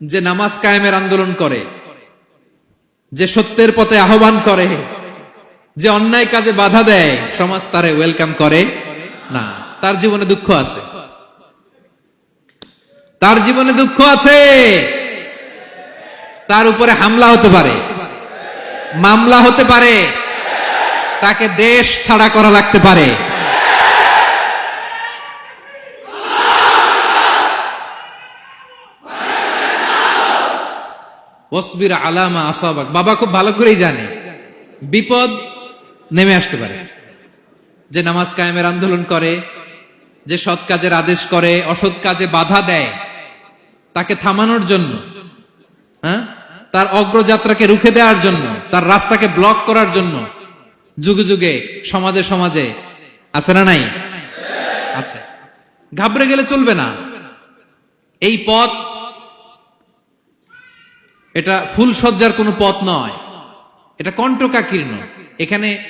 যে নামাজ কায়েমের আন্দোলন করে, যে সত্যের পথে আহ্বান করে, যে অন্যায় কাজে বাধা দেয়, সমাজ তারে ওয়েলকাম করে না। তার জীবনে দুঃখ আছে। তার জীবনে দুঃখ আছে। তার উপরে হামলা হতে পারে। মামলা হতে পারে। তাকে দেশ ছাড়া করা লাগতে পারে। ওসবির আলামা আসাবাক। বাবা খুব ভালো করেই জানে। বিপদ নেমে আসতে পারে। যে নামাজ কায়েমের আন্দোলন করে, যে সৎ কাজের আদেশ করে, অসৎ কাজে বাধা দেয়, তাকে থামানোর জন্য হ্যাঁ? তার অগ্রযাত্রাকে রুখে দেওয়ার জন্য, তার রাস্তাকে ব্লক করার জন্য যুগে যুগে, সমাজে সমাজে আছে না নাই? আছে। ঘাবড়ে গেলে চলবে না। এই পথ এটা ফুল সজ্জার কোনো পথ নয়। এটা কণ্টকাকীর্ণ। এখানে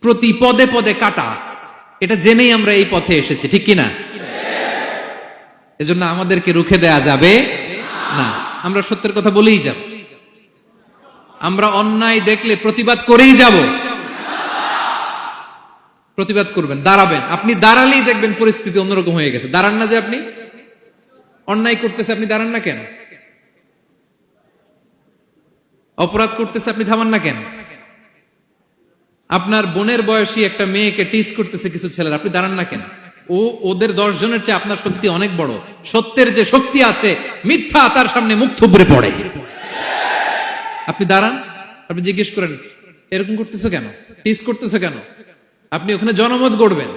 প্রতি পদে পদে কাটা। এটা জেনেই আমরা এই পথে এসেছি, ঠিক কিনা? এজন্য আমাদেরকে রুখে দেয়া যাবে না। আমরা সত্যের কথা বলেই যাব। আমরা অন্যায় দেখলে প্রতিবাদ করেই যাব। প্রতিবাদ করবেন, দাঁড়াবেন। আপনি দাঁড়ালেই দেখবেন পরিস্থিতি অন্যরকম হয়ে গেছে। দাঁড়ান না যে আপনি? অন্যায় করতেছে, আপনি দাঁড়ান না কেন? অপরাধ করতেছে, আপনি থামান না কেন? আপনার বোনের বয়সী একটা মেয়েকে টিস করতেছে কিছু ছেলেরা, আপনি দাঁড়ান না কেন? ও, ওদের দশ জনের চেয়ে আপনার শক্তি অনেক বড়। সত্যের যে শক্তি আছে, মিথ্যা তার সামনে মুখ থুবড়ে পড়ে। আপনি দাঁড়ান, আপনি জিজ্ঞেস করেন, এরকম করতেছো কেন? টিস করতেছো কেন? আপনি ওখানে জনমত গড়বেন।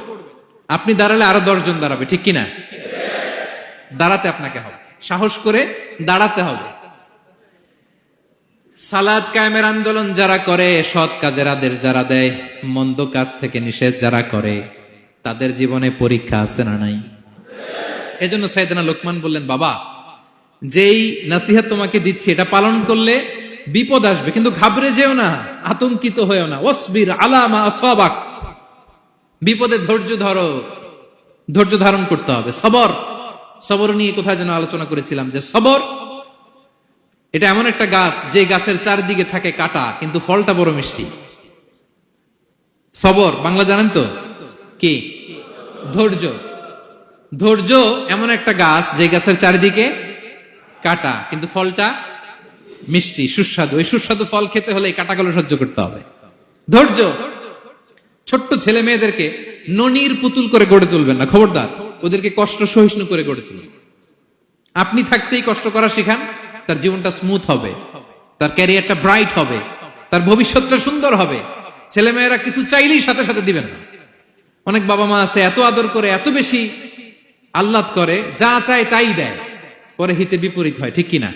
আপনি দাঁড়ালে আরও দশজন দাঁড়াবে, ঠিক কিনা? দাঁড়াতে আপনাকে হবে। সাহস করে দাঁড়াতে হবে। সালাদ কায়েমের আন্দোলন যারা করে, সৎ কাজের আদেশ যারা দেয়, মন্দ কাজ থেকে নিষেধ যারা করে, তাদের জীবনে পরীক্ষা আছে না নাই? এজন্য সাইদানা লোকমান বললেন, বাবা, যেই নাসিহাত তোমাকে দিচ্ছি, এটা পালন করলে বিপদ আসবে, কিন্তু ঘাবড়ে যেও না, আতঙ্কিত হয়েও না। ওসবির আলামা সবাক বিপদে ধৈর্য ধরো। ধৈর্য ধারণ করতে হবে। সবর। সবর নিয়ে কোথায় যেন আলোচনা করেছিলাম যে সবর এটা এমন একটা গাছ, যে গাছের চারদিকে থাকে কাটা, কিন্তু ফলটা বড় মিষ্টি। সবর, বাংলা জানেন তো? কি? ধৈর্য। ধৈর্য এমন একটা গাছ, যে গাছের চারিদিকে কাটা, কিন্তু ফলটা মিষ্টি, সুস্বাদু। এই সুস্বাদু ফল খেতে হলে এই কাটাগুলো সহ্য করতে হবে। ধৈর্য। ছোট্ট ছেলে মেয়েদেরকে ননির পুতুল করে গড়ে তুলবেন না। খবরদার, ওদেরকে কষ্ট সহিষ্ণু করে গড়ে তুলবেন আপনি থাকতেই কষ্ট করা শিখান তার জীবনটা স্মুথ হবে, তার ক্যারিয়ারটা ব্রাইট হবে, তার ভবিষ্যৎটা সুন্দর হবে। ছেলেমেয়েরা কিছু চাইলেই সাথে সাথে দিবেন না। অনেক বাবা মা আছে, এত আদর করে, এত বেশি আহ্লাদ করে, যা চায় তাই দেয়। পরে হিতে বিপরীত হয়, ঠিক কিনা?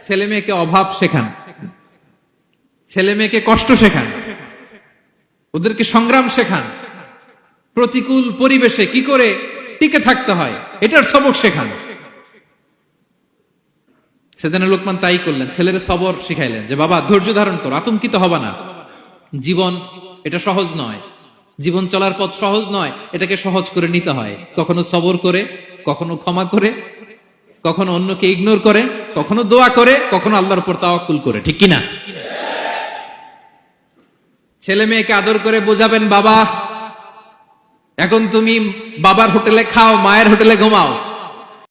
ছেলে মেয়েকে অভাব শেখান। ছেলে মেয়েকে কষ্ট শেখান। ওদেরকে সংগ্রাম শেখান। প্রতিকূল পরিবেশে কি করে টিকে থাকতে হয়, এটার সবক শেখান। সেদিন লোকমান তাই করলেন ছেলের সবর শিখাইলেন যে, বাবা, ধৈর্য ধারণ করো, আতঙ্কিত হবা না। জীবন, এটা সহজ নয়। জীবন চলার পথ সহজ নয়, এটাকে সহজ করে নিতে হয়। কখনো সবর করে, কখনো ক্ষমা করে, কখনো অন্যকে ইগনোর করে, কখনো দোয়া করে, কখনো আল্লাহর উপর তাওয়াক্কুল করে। ঠিক কিনা? ছেলে মেয়েকে আদর করে বোঝাবেন, বাবা, এখন তুমি বাবার হোটেলে খাও, মায়ের হোটেলে ঘুমাও।